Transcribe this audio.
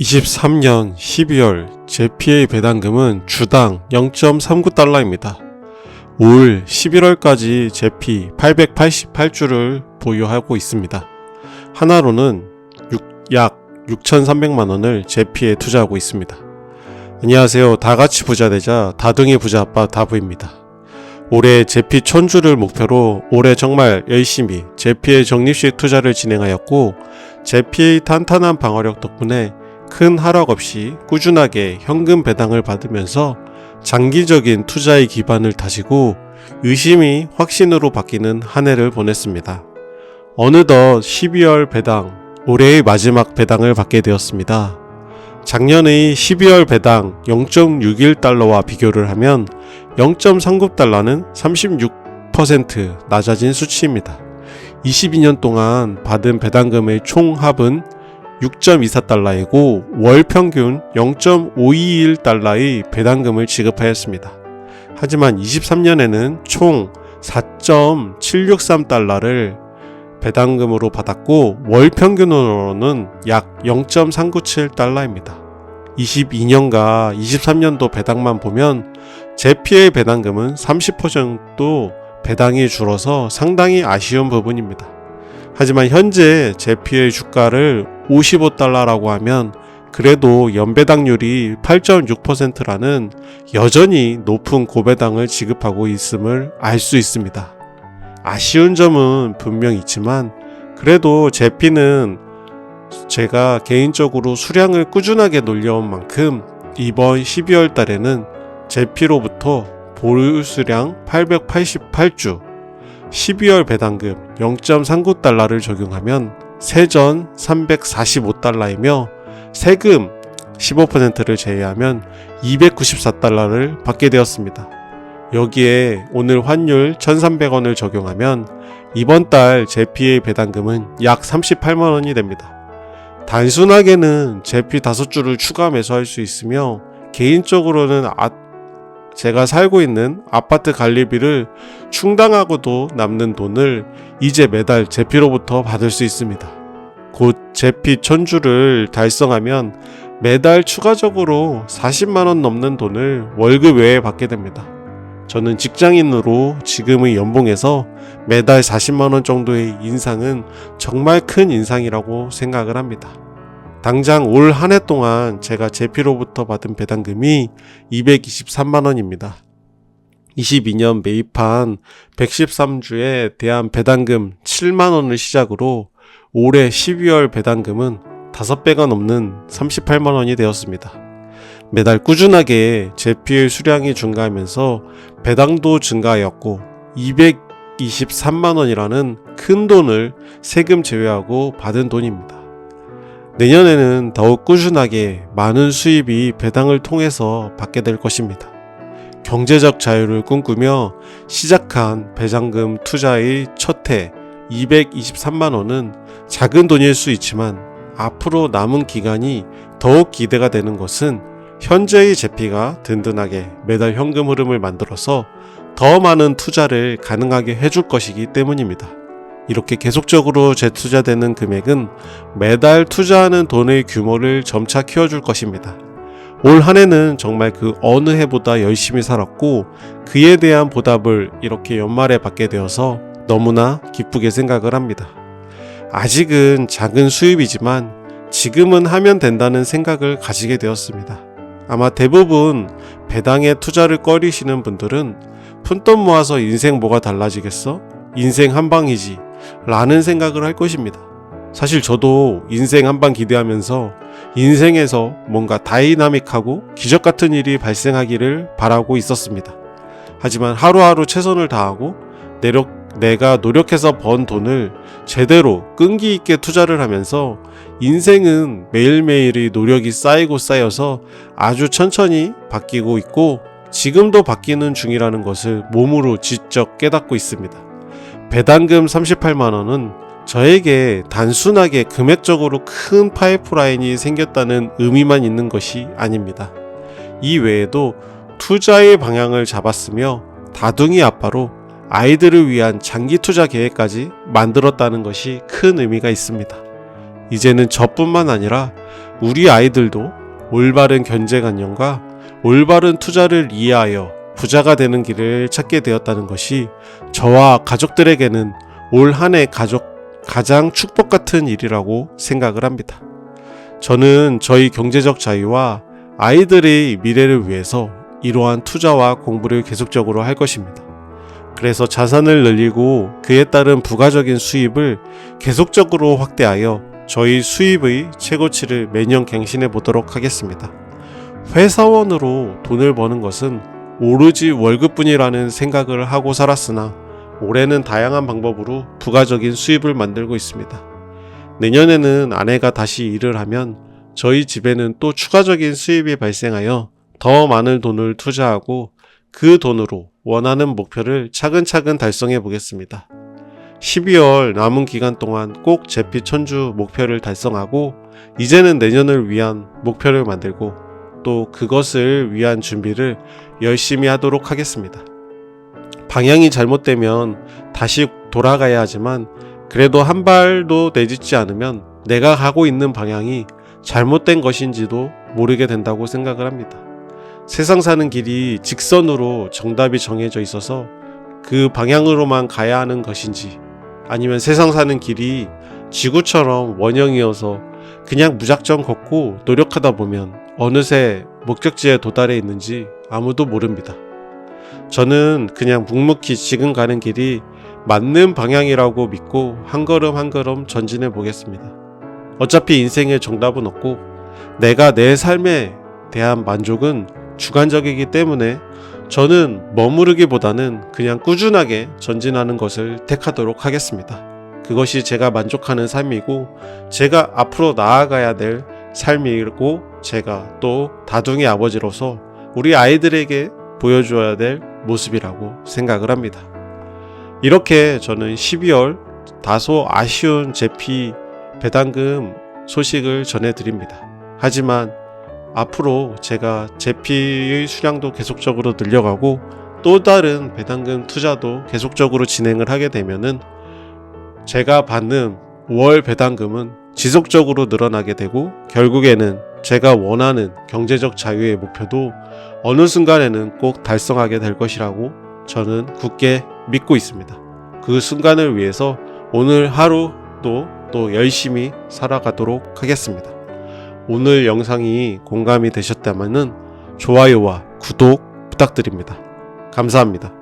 23년 12월 JPA 배당금은 주당 0.39달러입니다. 올 11월까지 JP 888주를 보유하고 있습니다. 하나로는 육- 약 6,300만 원을 JP에 투자하고 있습니다. 안녕하세요. 다같이 부자 되자 다둥이 부자 아빠 다부입니다. 올해 JP 천주를 목표로 올해 정말 열심히 JP의 적립식 투자를 진행하였고 JP의 탄탄한 방어력 덕분에 큰 하락 없이 꾸준하게 현금 배당을 받으면서 장기적인 투자의 기반을 다지고 의심이 확신으로 바뀌는 한 해를 보냈습니다. 어느덧 12월 배당, 올해의 마지막 배당을 받게 되었습니다. 작년의 12월 배당 0.61달러와 비교를 하면 0.39달러는 36% 낮아진 수치입니다. 22년 동안 받은 배당금의 총 합은 6.24달러이고 월 평균 0.521달러의 배당금을 지급하였습니다. 하지만 23년에는 총 4.763달러를 배당금으로 받았고 월 평균으로는 약 0.397달러입니다. 22년과 23년도 배당만 보면 제피의 배당금은 30% 배당이 줄어서 상당히 아쉬운 부분입니다. 하지만 현재 제피의 주가를 55달러라고 하면 그래도 연배당률이 8.6%라는 여전히 높은 고배당을 지급하고 있음을 알 수 있습니다. 아쉬운 점은 분명 있지만 그래도 제피는 제가 개인적으로 수량을 꾸준하게 놀려온 만큼 이번 12월 달에는 제피로부터 보유 수량 888주 12월 배당금 0.39달러를 적용하면 세전 345달러이며 세금 15%를 제외하면 294달러를 받게 되었습니다. 여기에 오늘 환율 1,300원을 적용하면 이번 달 제피의 배당금은 약 38만 원이 됩니다. 단순하게는 제피 5주를 추가 매수할 수 있으며 개인적으로는 아, 제가 살고 있는 아파트 관리비를 충당하고도 남는 돈을 이제 매달 제피로부터 받을 수 있습니다. 곧 제피 천주를 달성하면 매달 추가적으로 40만원 넘는 돈을 월급 외에 받게 됩니다. 저는 직장인으로 지금의 연봉에서 매달 40만원 정도의 인상은 정말 큰 인상이라고 생각을 합니다. 당장 올 한 해 동안 제가 제피로부터 받은 배당금이 223만원입니다. 22년 매입한 113주에 대한 배당금 7만원을 시작으로 올해 12월 배당금은 5배가 넘는 38만원이 되었습니다. 매달 꾸준하게 제피의 수량이 증가하면서 배당도 증가하였고 223만원이라는 큰 돈을 세금 제외하고 받은 돈입니다. 내년에는 더욱 꾸준하게 많은 수입이 배당을 통해서 받게 될 것입니다. 경제적 자유를 꿈꾸며 시작한 배당금 투자의 첫 해 223만원은 작은 돈일 수 있지만 앞으로 남은 기간이 더욱 기대가 되는 것은 현재의 제피가 든든하게 매달 현금 흐름을 만들어서 더 많은 투자를 가능하게 해줄 것이기 때문입니다. 이렇게 계속적으로 재투자되는 금액은 매달 투자하는 돈의 규모를 점차 키워줄 것입니다. 올 한 해는 정말 그 어느 해보다 열심히 살았고 그에 대한 보답을 이렇게 연말에 받게 되어서 너무나 기쁘게 생각을 합니다. 아직은 작은 수입이지만 지금은 하면 된다는 생각을 가지게 되었습니다. 아마 대부분 배당에 투자를 꺼리시는 분들은 푼돈 모아서 인생 뭐가 달라지겠어? 인생 한 방이지. 라는 생각을 할 것입니다. 사실 저도 인생 한방 기대하면서 인생에서 뭔가 다이나믹하고 기적 같은 일이 발생하기를 바라고 있었습니다. 하지만 하루하루 최선을 다하고 내력, 내가 노력해서 번 돈을 제대로 끈기 있게 투자를 하면서 인생은 매일매일의 노력이 쌓이고 쌓여서 아주 천천히 바뀌고 있고 지금도 바뀌는 중이라는 것을 몸으로 직접 깨닫고 있습니다. 배당금 38만원은 저에게 단순하게 금액적으로 큰 파이프라인이 생겼다는 의미만 있는 것이 아닙니다. 이 외에도 투자의 방향을 잡았으며 다둥이 아빠로 아이들을 위한 장기 투자 계획까지 만들었다는 것이 큰 의미가 있습니다. 이제는 저뿐만 아니라 우리 아이들도 올바른 경제관념과 올바른 투자를 이해하여 부자가 되는 길을 찾게 되었다는 것이 저와 가족들에게는 올 한 해 가족 가장 축복 같은 일이라고 생각을 합니다. 저는 저희 경제적 자유와 아이들의 미래를 위해서 이러한 투자와 공부를 계속적으로 할 것입니다. 그래서 자산을 늘리고 그에 따른 부가적인 수입을 계속적으로 확대하여 저희 수입의 최고치를 매년 갱신해 보도록 하겠습니다. 회사원으로 돈을 버는 것은 오로지 월급뿐이라는 생각을 하고 살았으나 올해는 다양한 방법으로 부가적인 수입을 만들고 있습니다. 내년에는 아내가 다시 일을 하면 저희 집에는 또 추가적인 수입이 발생하여 더 많은 돈을 투자하고 그 돈으로 원하는 목표를 차근차근 달성해 보겠습니다. 12월 남은 기간 동안 꼭 제피 천주 목표를 달성하고 이제는 내년을 위한 목표를 만들고 또 그것을 위한 준비를 열심히 하도록 하겠습니다. 방향이 잘못되면 다시 돌아가야 하지만 그래도 한 발도 내딛지 않으면 내가 가고 있는 방향이 잘못된 것인지도 모르게 된다고 생각을 합니다. 세상 사는 길이 직선으로 정답이 정해져 있어서 그 방향으로만 가야 하는 것인지 아니면 세상 사는 길이 지구처럼 원형이어서 그냥 무작정 걷고 노력하다 보면 어느새 목적지에 도달해 있는지 아무도 모릅니다. 저는 그냥 묵묵히 지금 가는 길이 맞는 방향이라고 믿고 한 걸음 한 걸음 전진해 보겠습니다. 어차피 인생에 정답은 없고 내가 내 삶에 대한 만족은 주관적이기 때문에 저는 머무르기보다는 그냥 꾸준하게 전진하는 것을 택하도록 하겠습니다. 그것이 제가 만족하는 삶이고 제가 앞으로 나아가야 될 삶이고 제가 또 다둥이 아버지로서 우리 아이들에게 보여줘야 될 모습이라고 생각을 합니다. 이렇게 저는 12월 다소 아쉬운 제피 배당금 소식을 전해드립니다. 하지만 앞으로 제가 제피의 수량도 계속적으로 늘려가고 또 다른 배당금 투자도 계속적으로 진행을 하게 되면은 제가 받는 월 배당금은 지속적으로 늘어나게 되고 결국에는 제가 원하는 경제적 자유의 목표도 어느 순간에는 꼭 달성하게 될 것이라고 저는 굳게 믿고 있습니다. 그 순간을 위해서 오늘 하루도 또 열심히 살아가도록 하겠습니다. 오늘 영상이 공감이 되셨다면 좋아요와 구독 부탁드립니다. 감사합니다.